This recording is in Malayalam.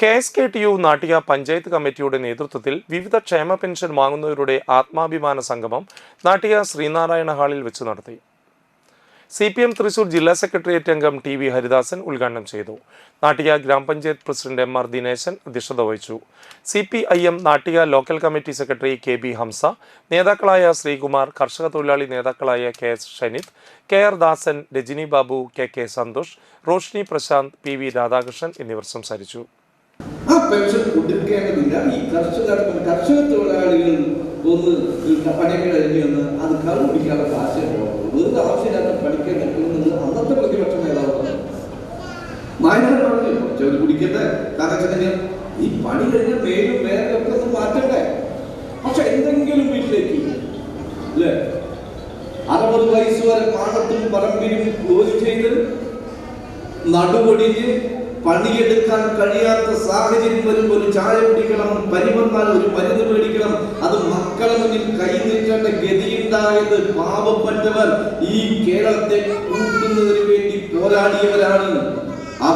K S K T U Nattika panchayat കമ്മിറ്റിയുടെ നേതൃത്വത്തിൽ വിവിധ ക്ഷേമ പെൻഷൻ വാങ്ങുന്നവരുടെ ആത്മാഭിമാന സംഗമം നാട്ടിക ശ്രീനാരായണ ഹാളിൽ വെച്ച് നടത്തി. സി പി എം തൃശൂർ ജില്ലാ സെക്രട്ടേറിയറ്റ് അംഗം ടി വി ഹരിദാസൻ ഉദ്ഘാടനം ചെയ്തു. നാട്ടിക ഗ്രാമപഞ്ചായത്ത് പ്രസിഡന്റ് എം ആർ ദിനേശൻ അധ്യക്ഷത വഹിച്ചു. C P I M Nattika local committee secretary K B Hamsa നേതാക്കളായ ശ്രീകുമാർ കർഷക തൊഴിലാളി നേതാക്കളായ K S Shanith K R Dasan Rajani Babu K K Santhosh Roshni Prasanth P V Radhakrishnan എന്നിവർ സംസാരിച്ചു. ആ പെൻഷൻ കൊടുക്കേണ്ടതില്ല ഈ കർഷക കർഷക തൊഴിലാളികൾ ഒന്ന് കഴിഞ്ഞ് വന്ന് അത് കറു പിടിക്കാതെ കാശ് ആവശ്യമില്ലാത്ത പഠിക്കാൻ അന്നത്തെ പ്രതിപക്ഷ നേതാവ് മാറ്റി ചെറു കുടിക്കട്ടെ. കാരണം ഈ പണി കഴിഞ്ഞ മേലും മേലൊക്കെ ഒന്ന് മാറ്റണ്ടേ? പക്ഷെ എന്തെങ്കിലും വീട്ടിലേക്ക് അല്ലേ? അറുപത് വയസ്സ് വരെ പാടത്തും പറമ്പിലും ജോലി ചെയ്ത് നടുവൊടിഞ്ഞ് പണിയെടുക്കാൻ കഴിയാത്ത സാഹചര്യം വരുമ്പോൾ ഒരു ചായ കുടിക്കണം പനി വന്നാൽ ഒരു മരുന്ന് മേടിക്കണം. അത് മക്കളെ മുന്നിൽ കൈ നീട്ടേണ്ട ഗതിയുണ്ടായത് പാവപ്പെട്ടവർ ഈ കേരളത്തെ കൂട്ടുന്നതിന് വേണ്ടി പോരാടിയവരാണ്